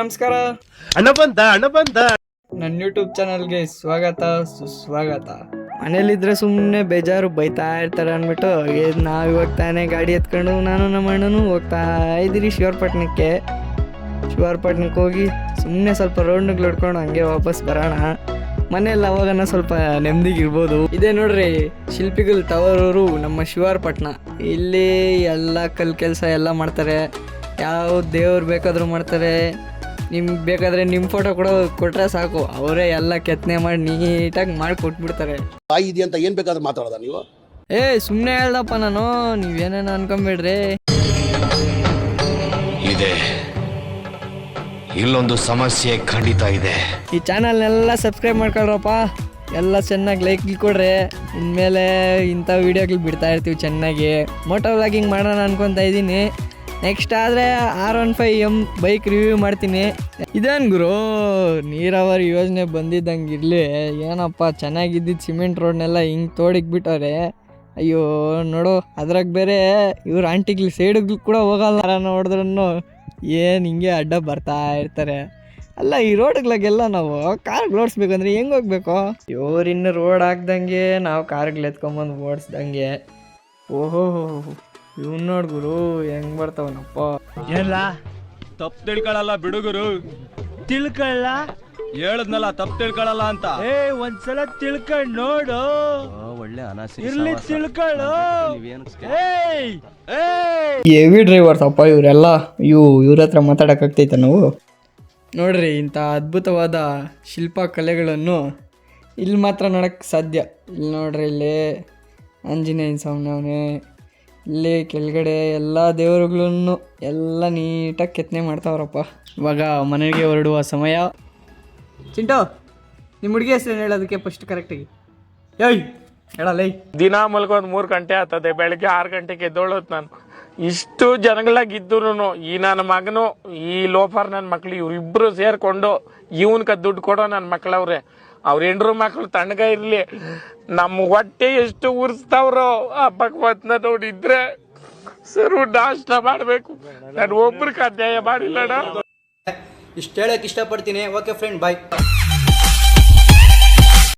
ನಮಸ್ಕಾರ. ಅಣ್ಣ ಬಂದ ಅಣ್ಣ ಬಂದ ನನ್ನ ಯೂಟ್ಯೂಬ್ ಚಾನಲ್ಗೆ ಸ್ವಾಗತ ಸುಸ್ವಾಗತ. ಮನೇಲಿದ್ರೆ ಸುಮ್ಮನೆ ಬೇಜಾರು ಬೈತಾ ಇರ್ತಾರೆ ಅಂದ್ಬಿಟ್ಟು ನಾವು ಇವಾಗ ತಾನೇ ಗಾಡಿ ಎತ್ಕೊಂಡು ನಾನು ನಮ್ಮ ಅಣ್ಣನೂ ಹೋಗ್ತಾ ಇದ್ದೀರಿ ಶಿವರ್ಪಟ್ಟಣಕ್ಕೆ. ಶಿವರ್ಪಟ್ಟಣಕ್ಕೆ ಹೋಗಿ ಸುಮ್ಮನೆ ಸ್ವಲ್ಪ ರೌಂಡ್ ಹೊಡ್ಕೊಂಡು ಹಂಗೆ ವಾಪಸ್ ಬರೋಣ. ಮನೆಯಲ್ಲಿ ಅವಾಗನ ಸ್ವಲ್ಪ ನೆಮ್ಮದಿಗಿರ್ಬೋದು. ಇದೇ ನೋಡ್ರಿ ಶಿಲ್ಪಿಗಳು ತವರೂರು ನಮ್ಮ ಶಿವಾರ್ಪಟ್ಟಣ. ಇಲ್ಲಿ ಎಲ್ಲ ಕಲ್ ಕೆಲಸ ಎಲ್ಲ ಮಾಡ್ತಾರೆ. ಯಾವ ದೇವ್ರು ಬೇಕಾದರೂ ಮಾಡ್ತಾರೆ. ನಿಮ್ಗೆ ಬೇಕಾದ್ರೆ ನಿಮ್ಮ ಫೋಟೋ ಕೂಡ ಕೊಟ್ರೆ ಸಾಕು. ಅವರೇ ಎಲ್ಲ ಕೆತ್ತನೆ ಮಾಡಿ ನೀಟಾಗಿ ಮಾಡಿ ಕೊಟ್ಬಿಡ್ತಾರೆ. ತಾಯಿ ಇದೆಯಂತ ಏನ್ ಬೇಕಾದ್ರೆ ಮಾತಾಡೋದ ನೀವು? ಏ ಸುಮ್ಮನೆ ಹೇಳ್ದಪ್ಪ ನಾನು. ನೀವೇನೇನು ಅನ್ಕೊಂಬೇಡ್ರಿ. ಇದೆ. ಇಲ್ಲೊಂದು ಸಮಸ್ಯೆ ಖಂಡಿತ ಇದೆ. ಈ ಚಾನಲ್ನೆಲ್ಲ ಸಬ್ಸ್ಕ್ರೈಬ್ ಮಾಡ್ಕೊಳ್ರಪ್ಪ. ಎಲ್ಲ ಚೆನ್ನಾಗಿ ಲೈಕ್ ಕೊಡ್ರಿ. ಇನ್ಮೇಲೆ ಇಂಥ ವಿಡಿಯೋಗಳು ಬಿಡ್ತಾ ಇರ್ತೀವಿ ಚೆನ್ನಾಗಿ. ಮೋಟೋ ವ್ಲಾಗಿಂಗ್ ಮಾಡೋಣ ಅನ್ಕೊತಾ ಇದ್ದೀನಿ. ನೆಕ್ಸ್ಟ್ ಆದರೆ R one five M bike review ಮಾಡ್ತೀನಿ. ಇದೇನು ಗುರು? ನೀರಾವರಿ ಯೋಜನೆ ಬಂದಿದ್ದಂಗೆ ಇರಲಿ. ಏನಪ್ಪ ಚೆನ್ನಾಗಿದ್ದಿದ್ದು ಸಿಮೆಂಟ್ ರೋಡ್ನೆಲ್ಲ ಹಿಂಗೆ ತೋಡಿಕ್ಬಿಟ್ಟವ್ರೆ ಅಯ್ಯೋ, ನೋಡು, ಅದ್ರಾಗ ಬೇರೆ ಇವ್ರ ಆಂಟಿಗ್ಲಿ ಸೈಡಿಗೆ ಕೂಡ ಹೋಗಲ್ಲ ನೋಡಿದ್ರೂ ಏನು ಹಿಂಗೆ ಅಡ್ಡ ಬರ್ತಾ ಇರ್ತಾರೆ. ಅಲ್ಲ, ಈ ರೋಡ್ಗಳಿಗೆಲ್ಲ ನಾವು ಕಾರ್ಗಳು ಓಡಿಸ್ಬೇಕಂದ್ರೆ ಹೆಂಗೆ ಹೋಗ್ಬೇಕು? ಇವ್ರಿನ್ನು ರೋಡ್ ಹಾಕ್ದಂಗೆ, ನಾವು ಕಾರ್ಗಳು ಎತ್ಕೊಂಬಂದು ಓಡಿಸ್ದಂಗೆ. ಓಹೋ ಇವ್ನು ನೋಡ್ ಗುರು ಹೆಂಗ್ ಬರ್ತಾವನಪ್ಪ? ಎಲ್ಲ ತಪ್ಪು ತಿಳ್ಕೊಳಲ್ಲ ಬಿಡುಗರು ತಿಳ್ಕೊಳ್ಳ ಹೇಳದ್ನಲ್ಲ ತಪ್ಪು ತಿಳ್ಕೊಳಲ್ಲ ಅಂತ. ಏ ಒಂದ್ಸಲ ತಿಳ್ಕೊಂಡ್ ನೋಡು. ಒಳ್ಳೆ ಇರ್ಲಿ ತಿಳ್ಕೊಳ್ಳು ಏಯ್ ಏಯ್. ಹೆವಿ ಡ್ರೈವರ್ಸ್ ಅಪ್ಪ ಇವರೆಲ್ಲ. ಇವು ಇವ್ರ ಹತ್ರ ಮಾತಾಡೋಕ್ಕಾಗ್ತೈತೆ ನಾವು. ನೋಡ್ರಿ ಇಂಥ ಅದ್ಭುತವಾದ ಶಿಲ್ಪ ಕಲೆಗಳನ್ನು ಇಲ್ಲಿ ಮಾತ್ರ ನೋಡೋಕ್ಕೆ ಸಾಧ್ಯ. ಇಲ್ಲಿ ನೋಡ್ರಿ ಇಲ್ಲಿ ಆಂಜನೇಯನ ಸ್ವಾಮಿನವನೇ. ಇಲ್ಲಿ ಕೆಳಗಡೆ ಎಲ್ಲ ದೇವರುಗಳನ್ನು ಎಲ್ಲ ನೀಟಾಗಿ ಕೆತ್ತನೆ ಮಾಡ್ತಾವ್ರಪ್ಪ. ಇವಾಗ ಮನೆಗೆ ಹೊರಡುವ ಸಮಯ. ಚಿಂಟು ನಿಮ್ಮ ಹುಡುಗಿ ಹೆಸರು ಹೇಳೋದಕ್ಕೆ ಫಸ್ಟ್ ಕರೆಕ್ಟಾಗಿ ಏಯ್ ಹೇಳಲ್ಲ ಏಯ್. ದಿನ ಮಲ್ಕೊಂಡ್ ಮೂರು ಗಂಟೆ ಆಗ್ತದೆ ಬೆಳಗ್ಗೆ ಆರು ಗಂಟೆಗೆ ಎದ್ದೋಳತ್ ನಾನು. ಇಷ್ಟು ಜನಗಳಾಗಿದ್ರು ಈ ನನ್ನ ಮಗನು ಈ ಲೋಫರ್ ನನ್ನ ಮಕ್ಳು ಇವರಿಬ್ಬರು ಸೇರ್ಕೊಂಡು ಇವನ್ಕ ದುಡ್ಡು ಕೊಡೋ ನನ್ನ ಮಕ್ಳವ್ರೆ. ಅವ್ರ ಹೆಂಡ್ರು ಮಕ್ಳು ತಣ್ಣಗ ಇರ್ಲಿ ನಮ್ಮ ಹೊಟ್ಟೆ ಎಷ್ಟು ಉರ್ಸ್ತಾವ್ರೋ ಆ ಭಗವತ್ನ ನೋಡಿದ್ರೆ ಸರು ನಾಷ್ಟ ಮಾಡಬೇಕು. ನಾನು ಒಬ್ರಿಗೆ ಅನ್ಯಾಯ ಮಾಡಿಲ್ಲಣ್ಣ. ಇಷ್ಟು ಹೇಳಕ್ಕೆ ಇಷ್ಟಪಡ್ತೀನಿ. Okay friend bye